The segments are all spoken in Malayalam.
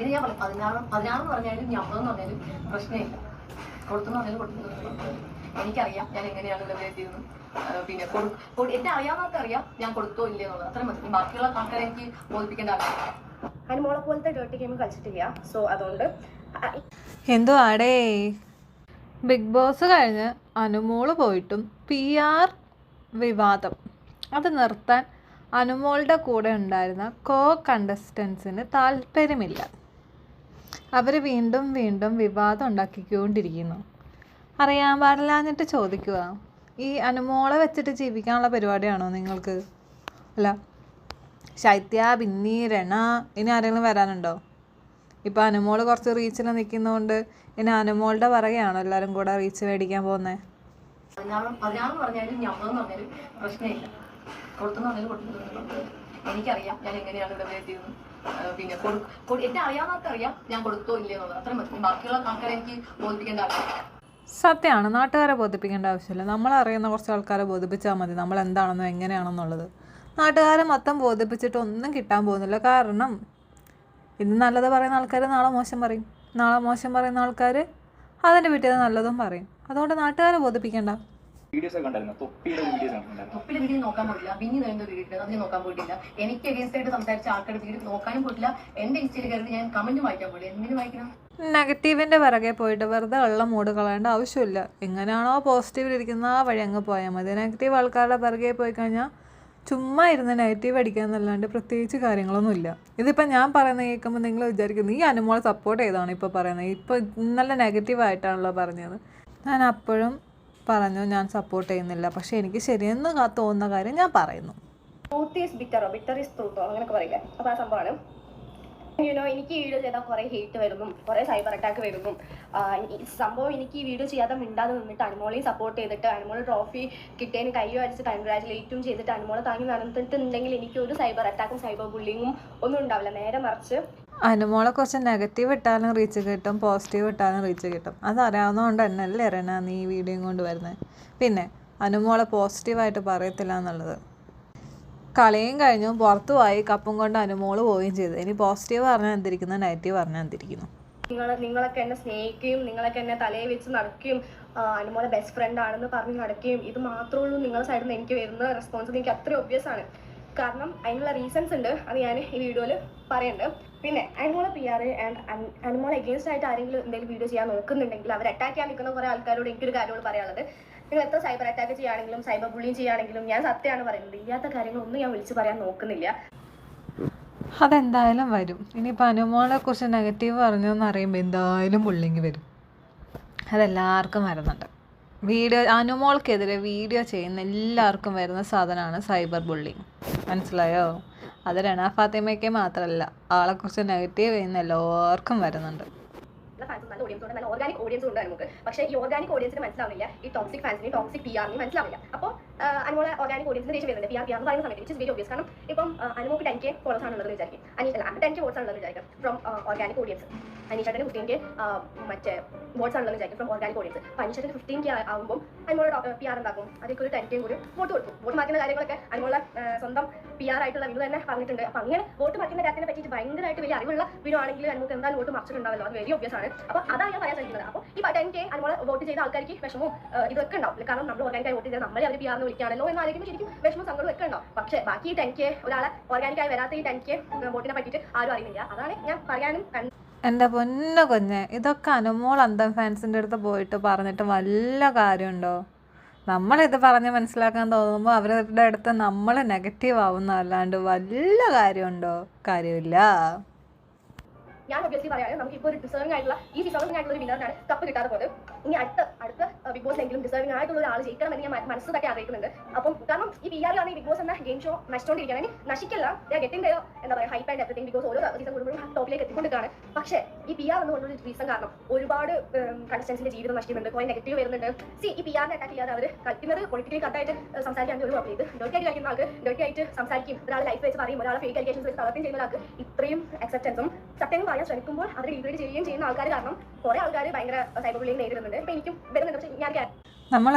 പിന്നെ ഞാൻ പറഞ്ഞു പതിനാറ് പതിനാറെന്ന് പറഞ്ഞാലും ഞാൻ അമ്പതെന്ന് പറഞ്ഞാലും പ്രശ്നമില്ല. കൊടുത്തെന്ന് പറഞ്ഞാലും കൊടുത്തു എനിക്കറിയാം ഞാൻ എങ്ങനെയാണ് ഡെലിവറി ചെയ്തത് പിന്നെ എന്നെ അറിയാവുന്നവർക്ക് അറിയാം ഞാൻ കൊടുത്തോ ഇല്ലേ എന്നുള്ളത്. അത്ര മതി. ബാക്കിയുള്ള ആൾക്കാരെ എനിക്ക് ബോധിപ്പിക്കേണ്ട ആവശ്യമില്ല. അനുമോളെ പോലത്തെ ഡേർട്ടി ഗെയിം കളിച്ചിട്ടില്ല സോ അതുകൊണ്ട് എന്തോ ആടേ? ബിഗ് ബോസ് കഴിഞ്ഞ് അനുമോൾ പോയിട്ടും പി ആർ വിവാദം. അത് നിർത്താൻ അനുമോളുടെ കൂടെ ഉണ്ടായിരുന്ന കോ കണ്ടസ്റ്റൻസിന് താല്പര്യമില്ല. അവർ വീണ്ടും വീണ്ടും വിവാദം ഉണ്ടാക്കിക്കൊണ്ടിരിക്കുന്നു. അറിയാൻ പാടില്ലാഞ്ഞിട്ട് ചോദിക്കുക ഈ അനുമോളെ വെച്ചിട്ട് ജീവിക്കാനുള്ള പരിപാടിയാണോ നിങ്ങൾക്ക്? അല്ല ശൈത്യ ബിന്നി രണ ഇനി ആരെങ്കിലും വരാനുണ്ടോ? ഇപ്പം അനുമോൾ കുറച്ച് റീച്ചിൽ നിൽക്കുന്നതുകൊണ്ട് ഇനി അനുമോളുടെ പറയുകയാണോ എല്ലാവരും കൂടെ റീച്ച് മേടിക്കാൻ പോകുന്നത് എനിക്കറിയാം ഞാൻ എങ്ങനെയാണ് ഇവിടെ പിന്നെ എന്നെ അറിയാവുന്നവർക്ക് അറിയാം ഞാൻ കൊടുത്തോ ഇല്ലേ അത്ര മതി ബാക്കിയുള്ള ആൾക്കാരെ എനിക്ക് ബോധിപ്പിക്കേണ്ട ആവശ്യമില്ല. സത്യമാണ് നാട്ടുകാരെ ബോധിപ്പിക്കേണ്ട ആവശ്യമില്ല. നമ്മൾ അറിയുന്ന കുറച്ച് ആൾക്കാരെ ബോധിപ്പിച്ചാൽ മതി. നമ്മൾ എന്താണെന്നോ എങ്ങനെയാണെന്നുള്ളത്. നാട്ടുകാരെ മൊത്തം ബോധിപ്പിച്ചിട്ട് ഒന്നും കിട്ടാൻ പോകുന്നില്ല. കാരണം ഇന്ന് നല്ലത് പറയുന്ന ആൾക്കാർ നാളെ മോശം പറയും. നാളെ മോശം പറയുന്ന ആൾക്കാർ അതിന്റെ വീട്ടിൽ നല്ലതും പറയും. അതുകൊണ്ട് നാട്ടുകാരെ ബോധിപ്പിക്കേണ്ട. വീഡിയോസ് ഒക്കെ ഉണ്ടായിരുന്നു തൊപ്പിയുടെ വീഡിയോസ് തൊപ്പിലെ വീഡിയോ നോക്കാൻ പോയിട്ടില്ല. ബിന്നി നേരിന്റെ വീഡിയോ അതിന് നോക്കാൻ പോയിട്ടില്ല. എനിക്ക് ആയിട്ട് സംസാരിച്ച ആൾക്കാരുടെ വീഡിയോ നോക്കാനും പോയിട്ടില്ല. എന്റെ ഇൻസ്റ്റയിൽ കയറി ഞാൻ കമന്റ് വായിക്കാൻ പോയില്ല. എന്തിനു വായിക്കണം? നെഗറ്റീവിന്റെ പിറകെ പോയിട്ട് വെറുതെ ഉള്ള മൂഡ് കളയേണ്ട ആവശ്യമില്ല. എങ്ങനെയാണോ പോസിറ്റീവിലിരിക്കുന്ന ആ വഴി അങ്ങ് പോയാൽ മതി. നെഗറ്റീവ് ആൾക്കാരുടെ പിറകെ പോയി കഴിഞ്ഞാൽ ചുമ്മാ ഇരുന്ന് നെഗറ്റീവ് അടിക്കാന്നല്ലാണ്ട് പ്രത്യേകിച്ച് കാര്യങ്ങളൊന്നുമില്ല ഇതിപ്പോൾ ഞാൻ പറയുന്നത് കേൾക്കുമ്പോൾ നിങ്ങൾ വിചാരിക്കും നീ അനുമോളെ സപ്പോർട്ട് ചെയ്താണ് ഇപ്പോൾ പറയുന്നത്. ഇപ്പോൾ നല്ല നെഗറ്റീവ് ആയിട്ടാണല്ലോ പറഞ്ഞത്. ഞാൻ അപ്പോഴും പറഞ്ഞു ഞാൻ സപ്പോർട്ട് ചെയ്യുന്നില്ല. പക്ഷേ എനിക്ക് ശരിയെന്ന് തോന്നുന്ന കാര്യം ഞാൻ പറയുന്നു. ട്രൂത്ത് ബിറ്റർ പറയില്ല? അപ്പോൾ ആ യുനോ എനിക്ക് ഈ വീഡിയോ ചെയ്താൽ കുറേ ഹേറ്റ് വരുന്നു കുറേ സൈബർ അറ്റാക്ക് വരുന്നു. സംഭവം എനിക്ക് ഈ വീഡിയോ ചെയ്യാതെ മിണ്ടാതെ നിന്നിട്ട് അനുമോളെയും സപ്പോർട്ട് ചെയ്തിട്ട് അനുമോൾ ട്രോഫി കിട്ടിയതിന് കൈ അടിച്ച് കൺഗ്രാജുലേറ്റും ചെയ്തിട്ട് അനുമോളെ താങ്ങി നടന്നിട്ടുണ്ടെങ്കിൽ എനിക്ക് ഒരു സൈബർ അറ്റാക്കും സൈബർ ബുള്ളിങ്ങും ഒന്നും ഉണ്ടാവില്ല. നേരെ മറിച്ച് അനുമോളെ കുറച്ച് നെഗറ്റീവ് ഇട്ടാലും റീച്ച് കിട്ടും പോസിറ്റീവ് ഇട്ടാലും റീച്ച് കിട്ടും. അതറിയാവുന്നതുകൊണ്ട് തന്നെ അല്ലേ റെന നീ ഈ വീഡിയോയും കൊണ്ട് വരുന്നത് പിന്നെ അനുമോളെ പോസിറ്റീവായിട്ട് പറയത്തില്ല എന്നുള്ളത്. കളിയും കഴിഞ്ഞു പുറത്തു പോയി കപ്പും കൊണ്ട് അനുമോൾ പോവുകയും ചെയ്തു. ഇനി പോസിറ്റീവ് പറഞ്ഞാൽ എന്തിരിക്കുന്നു? നെഗറ്റീവ് പറഞ്ഞാൽ എന്തിരിക്കുന്നു? നിങ്ങൾ നിങ്ങളൊക്കെ എന്നെ സ്നേഹിക്കുകയും നിങ്ങളൊക്കെ എന്നെ തലയിൽ വെച്ച് നടക്കുകയും അനുമോളെ ബെസ്റ്റ് ഫ്രണ്ട് ആണെന്ന് പറഞ്ഞ് നടക്കുകയും ഇത് മാത്രമേ ഉള്ളൂ നിങ്ങളുടെ സൈഡിൽ നിന്ന് എനിക്ക് വരുന്ന റെസ്പോൺസ് എനിക്ക് അത്രയും ഒബ്വിയസ് ആണ്. കാരണം അതിനുള്ള റീസൺസ് ഉണ്ട്. അത് ഞാൻ ഈ വീഡിയോയിൽ പറയുന്നുണ്ട് പിന്നെ Animol P R and Animol against ആയിട്ട് ആരെങ്കിലും എന്തെങ്കിലും വീഡിയോ ചെയ്യാൻ നോക്കുന്നുണ്ടെങ്കിൽ അവർ അറ്റാക്ക് ചെയ്യാൻ നിൽക്കുന്ന കുറേ ആൾക്കാരോട് എനിക്കൊരു കാര്യങ്ങൾ പറയാനുള്ളത്. നിങ്ങൾ എത്ര സൈബർ അറ്റാക്ക് ചെയ്യുകയാണെങ്കിലും സൈബർ ബുള്ളിങ് ചെയ്യുകയാണെങ്കിലും ഞാൻ സത്യമാണ് പറയുന്നത്. ഇല്ലാത്ത കാര്യങ്ങളൊന്നും ഞാൻ വിളിച്ച് പറയാൻ നോക്കുന്നില്ല. അതെന്തായാലും വരും. ഇനിയിപ്പോൾ അനുമോളെ കുറിച്ച് നെഗറ്റീവ് പറഞ്ഞു എന്ന് അറിയുമ്പോൾ എന്തായാലും ബുള്ളിങ് വരും. അതെല്ലാവർക്കും വരുന്നുണ്ട്. വീഡിയോ അനുമോൾക്കെതിരെ വീഡിയോ ചെയ്യുന്ന എല്ലാവർക്കും വരുന്ന സാധനമാണ് സൈബർ ബുള്ളിങ് മനസ്സിലായോ? അത് രണ ഫാത്തിമയ്ക്ക് മാത്രമല്ല ആളെക്കുറിച്ച് നെഗറ്റീവ് ചെയ്യുന്ന എല്ലാവർക്കും വരുന്നുണ്ട്. നല്ല ഓഡിയൻസും ഉണ്ട് നല്ല ഓർഗാനിക് ഓഡിയൻസ് ഉണ്ട് നമുക്ക്. പക്ഷേ ഈ ഓർഗാനിക് മനസ്സിലാവുന്നില്ല ഈ ടോക്സിക് ടോക്സിക് മനസ്സിലാവില്ല അപ്പോൾ ഓർഗാനിക് കാരണം അല്ല from organic audience from organic audience കൂടി കൊടുക്കും. കാര്യങ്ങളൊക്കെ പി ആർ ആയിട്ടുള്ള വിനു തന്നെ പറഞ്ഞിട്ടുണ്ട്. അപ്പൊ അങ്ങനെ വോട്ട് മറിക്കുന്ന കാര്യത്തിനെ പറ്റിയിട്ട് ഭയങ്കരമായിട്ട് വലിയ അറിവുള്ള വിനു ആണെങ്കിൽ അനുമോക്ക് എന്തായാലും വോട്ട് മറിച്ചിട്ടുണ്ടാവല്ലോ. അത് വെരി ഒബ്വിയസ് ആണ്. അപ്പൊ അതാണ് ഞാൻ പറയാൻ ശ്രമിക്കുന്നത്. അപ്പോൾ ഈ ടെൻ കെ അനുമോളെ വോട്ട് ചെയ്ത ആൾക്കാർക്ക് വിഷമവും ഇതൊക്കെ ഉണ്ടാവും. കാരണം നമ്മൾ ഓർഗാനിക്കായി വോട്ട് ചെയ്താൽ നമ്മളെ അവർ പി ആറിന് വിളിക്കുകയാണല്ലോ എന്ന് ആലോചിക്കുമ്പോൾ ശരിക്കും വിഷമം സങ്കടം ഒക്കെ ഉണ്ടാവും. പക്ഷേ ബാക്കി ഈ ടെൻ കെ ഒരാളെ ഓർഗാനിക്കായി വരാത്ത ഈ ടെൻ കെ വോട്ടിനെ പറ്റിയിട്ട് ആരും അറിയുന്നില്ല. അതാണ് ഞാൻ പറയാനും എന്റെ പൊന്ന കുഞ്ഞെ ഇതൊക്കെ അനുമോൾ അന്തം ഫാൻസിന്റെ അടുത്ത് പോയിട്ട് പറഞ്ഞിട്ട് വല്ല കാര്യമുണ്ടോ? നമ്മളിത് പറഞ്ഞ് മനസ്സിലാക്കാൻ തോന്നുമ്പോൾ അവരുടെ അടുത്ത് നമ്മൾ നെഗറ്റീവ് ആവുന്ന അല്ലാണ്ട് വല്ല കാര്യമുണ്ടോ? കാര്യമില്ല. ഞാൻ ഒബ്വിയസ്ലി പറയാം നമുക്ക് ഇപ്പോൾ ഒരു ഡിസേർവിംഗ് ആയിട്ടുള്ള ഈ ഡിസേർവിംഗ് ആയിട്ടുള്ള ഒരു വിനറിനാണ് കപ്പ് കിട്ടാതെ പോയത്. ഇനി അടുത്ത അടുത്ത ബിഗ് ബോസ് എങ്കിലും ഡിസേർവിംഗ് ആയിട്ടുള്ള ഒരാൾ ജയിക്കണമെന്ന് ഞാൻ മനസ്സ് തട്ടി ആഗ്രഹിക്കുന്നുണ്ട്. അപ്പം കാരണം ഈ പി ആറിലാണ് ബിഗ് ബോസ് എന്ന ഗെയിം ഷോ നശിച്ചുകൊണ്ടിരിക്കുകയാണ് നശിക്കല്ല ഗെറ്റിന്റെ എന്താ പറയുക ഹൈപ്പ് ആൻഡ് എവറിങ് ബിക്കോസ് ഓരോ സീസൺ കൂടുമ്പോഴും ടോപ്പിലേക്ക് എത്തിക്കൊണ്ടിരിക്കുകയാണ്. പക്ഷേ ഈ പി ആർ എന്നുകൊണ്ടൊരു റീസൺ കാരണം ഒരുപാട് കണ്ടസ്റ്റൻസിന്റെ ജീവിതം നശിക്കുന്നുണ്ട് കുറെ നെഗറ്റീവ് വരുന്നുണ്ട്. സി ഈ പി ആറിനെ അറ്റാക്ക് ചെയ്യാതെ അവർ കളിക്കുന്നത് പൊളിറ്റിക്കലി കറക്റ്റായിട്ട് സംസാരിക്കാൻ ഒരു കുഴപ്പമില്ല ഇത് ഡോട്ടി ആയിട്ട് ആൾക്ക് ഡോട്ടി ആയിട്ട് സംസാരിക്കും. ഒരാൾ ലൈഫ് വെച്ച് പറയും. ഒരാളെ ഫേക്ക് അലിഗേഷൻസ് വെച്ച് തളർത്തും ചെയ്യുന്ന ആൾക്ക് ഇത്രയും അക്സെപ്റ്റൻസും സത്യം പറയാൻ ശ്രമിക്കുമ്പോൾ അവർ ഡീഗ്രേഡ് ചെയ്യുകയും ചെയ്യുന്ന ആൾക്കാർ കാരണം കുറെ ആൾക്കാർ ഭയങ്കര സൈബർ ബുള്ളിങ് നേരിടുന്നുണ്ട്. ഇപ്പൊ എനിക്കും വരുന്നുണ്ട് പക്ഷേ ഞാൻ നമ്മൾ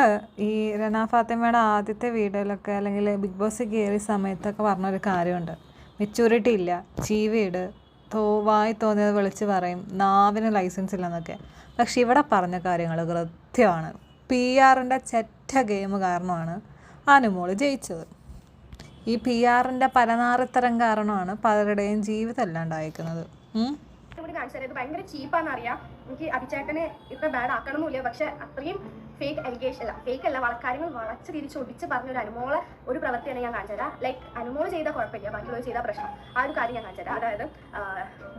ഈ റന ഫാത്തിമയുടെ ആദ്യത്തെ വീഡിയോയിലൊക്കെ അല്ലെങ്കിൽ ബിഗ് ബോസ് കയറിയ സമയത്തൊക്കെ പറഞ്ഞൊരു കാര്യമുണ്ട്. മെച്യൂരിറ്റി ഇല്ല. ചീവീട് തോ വായി തോന്നിയത് വിളിച്ച് പറയും. നാവിന് ലൈസൻസ് ഇല്ലെന്നൊക്കെ. പക്ഷെ ഇവിടെ പറഞ്ഞ കാര്യങ്ങൾ കൃത്യമാണ്. പി ആറിന്റെ ചെറ്റ ഗെയിം കാരണമാണ് അനുമോൾ ജയിച്ചത്. ഈ പി ആറിന്റെ പരനാറിത്തരം കാരണമാണ് പലരുടെയും ജീവിതം അല്ലാണ്ടായിരിക്കുന്നത്. കാണിച്ചു തരാം. ഇത് ഭയങ്കര ചീപ്പാന്നറിയാം എനിക്ക് അഭിചേട്ടനെ ഇത്ര ബാഡ് ആക്കണമെന്നില്ല പക്ഷെ അത്രയും ഫേക്ക് അലിഗേഷൻ അല്ല ഫേക്ക് അല്ല വളക്കാര്യങ്ങൾ വളച്ച് തിരിച്ച് ഒടിച്ച് പറഞ്ഞ ഒരു അനുമോളെ ഒരു പ്രവൃത്തിയാണ് ഞാൻ കാണിച്ചു തരാം ലൈക്ക് അനുമോൾ ചെയ്ത കുഴപ്പമില്ല ബാക്കിയുള്ളവർ ചെയ്ത പ്രശ്നം. ആ ഒരു കാര്യം ഞാൻ കാണിച്ചു തരാം അതായത്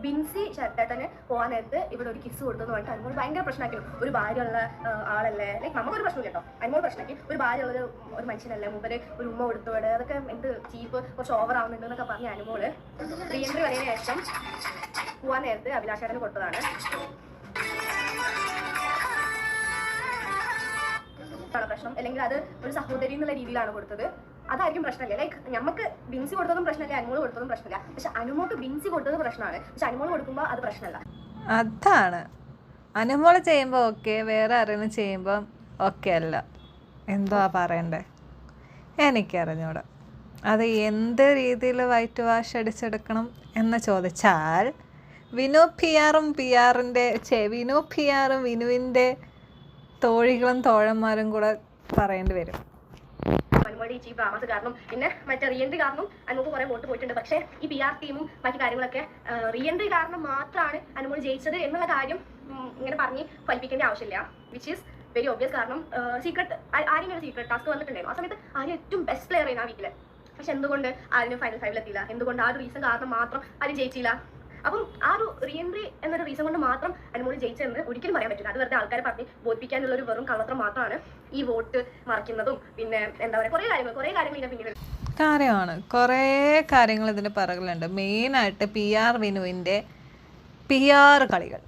ബിൻസി ചേട്ടന് പോകാൻ നേരത്ത് ഇവിടെ ഒരു കിസ് കൊടുത്തെന്ന് പറഞ്ഞിട്ട് അനുമോൾ ഭയങ്കര പ്രശ്നമാക്കി. ഒരു ഭാര്യയുള്ള ആളല്ലേ? ലൈക്ക് നമുക്കൊരു പ്രശ്നം കേട്ടോ അനുമോൾ പ്രശ്നമാക്കി. ഒരു ഭാര്യ ഒരു ഒരു മനുഷ്യനല്ലേ? മുമ്പ് ഒരു ഉമ്മ കൊടുത്തോടെ അതൊക്കെ എന്ത് ചീപ്പ് കുറച്ച് ഓവർ ആവുന്നുണ്ട് എന്നൊക്കെ പറഞ്ഞ അനുമോൾ റീ എൻട്രി വന്നതിന് ശേഷം പോകാൻ നേരത്ത് അഭിലാഷേട്ടന് കൊടുത്തതാണ് ആണ് പ്രശ്നം അല്ലെങ്കിൽ അത് ഒരു സഹോദരി എന്നുള്ള രീതിയിലാണ് കൊടുത്തത്. അതായിരിക്കും പ്രശ്നമില്ല? ലൈക്ക് നമുക്ക് ബിൻസി കൊടുത്തതും പ്രശ്നമില്ല? അനുമോൾ കൊടുത്തതും പ്രശ്നമില്ല? പക്ഷെ അനുമോട്ട് ബിൻസി കൊടുത്തത് പ്രശ്നമാണ്. പക്ഷെ അനുമോൾ കൊടുക്കുമ്പോൾ അത് പ്രശ്നമല്ല. അതാണ്. അനുമോൾ ചെയ്യുമ്പോൾ ഓക്കെ വേറെ ആരെങ്കിലും ചെയ്യുമ്പോൾ ഓക്കെ അല്ല. എന്തുവാ പറയണ്ടേ? എനിക്കറിഞ്ഞൂടാ. അത് എന്ത് രീതിയിൽ വൈറ്റ് വാഷ് അടിച്ചെടുക്കണം എന്ന് ചോദിച്ചാൽ വിനു പി ആറും പി ആറിന്റെ ചേ വിനു പി ആറും വിനുവിന്റെ തോഴികളും തോഴന്മാരും കൂടെ പറയേണ്ടി വരും. ഈ ചീപ്പ് ഡ്രാമാസ് കാരണം പിന്നെ മറ്റേ റീ കാരണം അനുമോക്ക് കുറെ വോട്ട് പോയിട്ടുണ്ട്. പക്ഷേ ഈ പി ആർ ടീമും മറ്റു കാര്യങ്ങളൊക്കെ റീ എൻട്രി കാരണം മാത്രമാണ് അനുമോൾ ജയിച്ചത് എന്നുള്ള കാര്യം ഇങ്ങനെ പറഞ്ഞ് ഫലിപ്പിക്കേണ്ട ആവശ്യമില്ല. വിച്ച് ഈസ് വെരി ഓബിയസ് കാരണം സീക്രട്ട് ആരെങ്കിലും ഒരു സീക്രട്ട് ടാസ്ക് വന്നിട്ടുണ്ടായിരുന്നു. ആ സമയത്ത് ആരും ഏറ്റവും ബെസ്റ്റ് പ്ലെയർ ആയിരുന്നു ആ വീട്ടിൽ. പക്ഷെ എന്തുകൊണ്ട് ആരും ഫൈനൽ ഫൈവിൽ എത്തിയില്ല എന്തുകൊണ്ട് ആ ഒരു റീസൺ കാരണം മാത്രം ആരും ജയിച്ചില്ല? അപ്പം ആ ഒരു റീഎൻട്രി എന്നൊരു റീസൺ കൊണ്ട് മാത്രം അനുമോൾ ജയിച്ചെന്ന് ഒരിക്കലും പറയാൻ പറ്റില്ല. അത് വെറുതെ ആൾക്കാരെ പറഞ്ഞ് ബോധിപ്പിക്കാനുള്ള ഒരു വെറും കള്ളത്രം മാത്രമാണ് ഈ വോട്ട് മറിക്കുന്നതും. പിന്നെ എന്താ പറയുക കുറേ കാര്യങ്ങൾ കുറേ കാര്യങ്ങൾ ഇതിന്റെ പിന്നിൽ കാര്യമാണ്. കുറേ കാര്യങ്ങൾ ഇതിന് പറകളുണ്ട് മെയിനായിട്ട് പി ആർ വിനുവിന്റെ പി ആർ കളികൾ.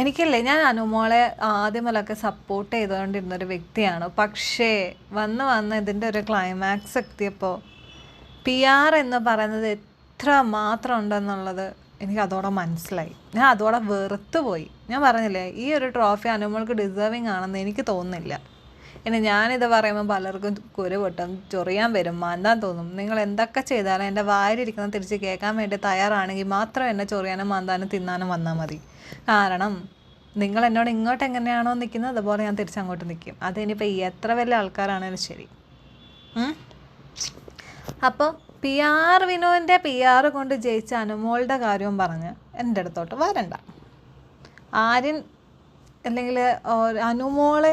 എനിക്കല്ലേ ഞാൻ അനുമോളെ ആദ്യം മുതലൊക്കെ സപ്പോർട്ട് ചെയ്തുകൊണ്ടിരുന്നൊരു വ്യക്തിയാണ്. പക്ഷേ വന്ന് വന്ന് ഇതിന്റെ ഒരു ക്ലൈമാക്സ് എത്തിയപ്പോൾ പി ആർ എന്ന് പറയുന്നത് എത്ര മാത്രം ഉണ്ടെന്നുള്ളത് എനിക്ക് അതോടെ മനസ്സിലായി. ഞാൻ അതോടെ വെറുത്തു പോയി ഞാൻ പറഞ്ഞില്ലേ ഈ ഒരു ട്രോഫി അനുമോൾക്ക് ഡിസേർവിങ് ആണെന്ന് എനിക്ക് തോന്നുന്നില്ല. ഇനി ഞാനിത് പറയുമ്പോൾ പലർക്കും കുരു പൊട്ടും ചൊറിയാൻ വരും മാന്താൻ തോന്നും. നിങ്ങൾ എന്തൊക്കെ ചെയ്താലും എന്റെ വായിലിരിക്കുന്ന തിരിച്ച് കേൾക്കാൻ വേണ്ടി തയ്യാറാണെങ്കിൽ മാത്രം എന്നെ ചൊറിയാനും മാന്താനും തിന്നാനും വന്നാൽ മതി. കാരണം നിങ്ങൾ എന്നോട് ഇങ്ങോട്ട് എങ്ങനെയാണോ നിൽക്കുന്നത് അതുപോലെ ഞാൻ തിരിച്ചങ്ങോട്ട് നിൽക്കും. അതിനിപ്പോൾ എത്ര വലിയ ആൾക്കാരാണേലും ശരി? അപ്പോൾ പി ആർ വിനുവിന്റെ പി ആർ കൊണ്ട് ജയിച്ച അനുമോളുടെ കാര്യവും പറഞ്ഞ് എന്റെ അടുത്തോട്ട് വരണ്ട. ആര്യൻ അല്ലെങ്കിൽ അനുമോളെ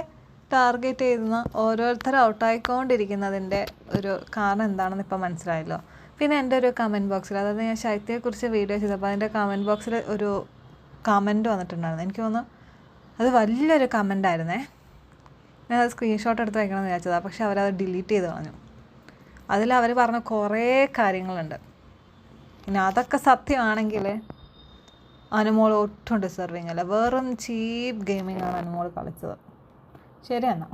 ടാർഗറ്റ് ചെയ്യുന്ന ഓരോരുത്തർ ഔട്ടായിക്കൊണ്ടിരിക്കുന്നതിന്റെ ഒരു കാരണം എന്താണെന്ന് ഇപ്പോൾ മനസ്സിലായല്ലോ. പിന്നെ എന്റെ ഒരു കമന്റ് ബോക്സിൽ അതായത് ഞാൻ ശൈത്യയെക്കുറിച്ച് വീഡിയോ ചെയ്തപ്പോൾ അതിന്റെ കമന്റ് ബോക്സിൽ ഒരു കമന്റ് വന്നിട്ടുണ്ടായിരുന്നു. എനിക്ക് തോന്നുന്നു അത് വലിയൊരു കമന്റ് ആയിരുന്നേ. ഞാൻ അത് സ്ക്രീൻഷോട്ട് എടുത്ത് വയ്ക്കണമെന്ന് വിചാരിച്ചതാണ് പക്ഷെ അവരത് ഡിലീറ്റ് ചെയ്ത് കളഞ്ഞു. അതിൽ അവർ പറഞ്ഞ കുറേ കാര്യങ്ങളുണ്ട്. പിന്നെ അതൊക്കെ സത്യമാണെങ്കിൽ അനുമോൾ ഒട്ടും ഡിസർവിങ് അല്ല വെറും ചീപ്പ് ഗെയിമിങ്ങാണ് അനുമോൾ കളിച്ചത്. ശരി എന്നാൽ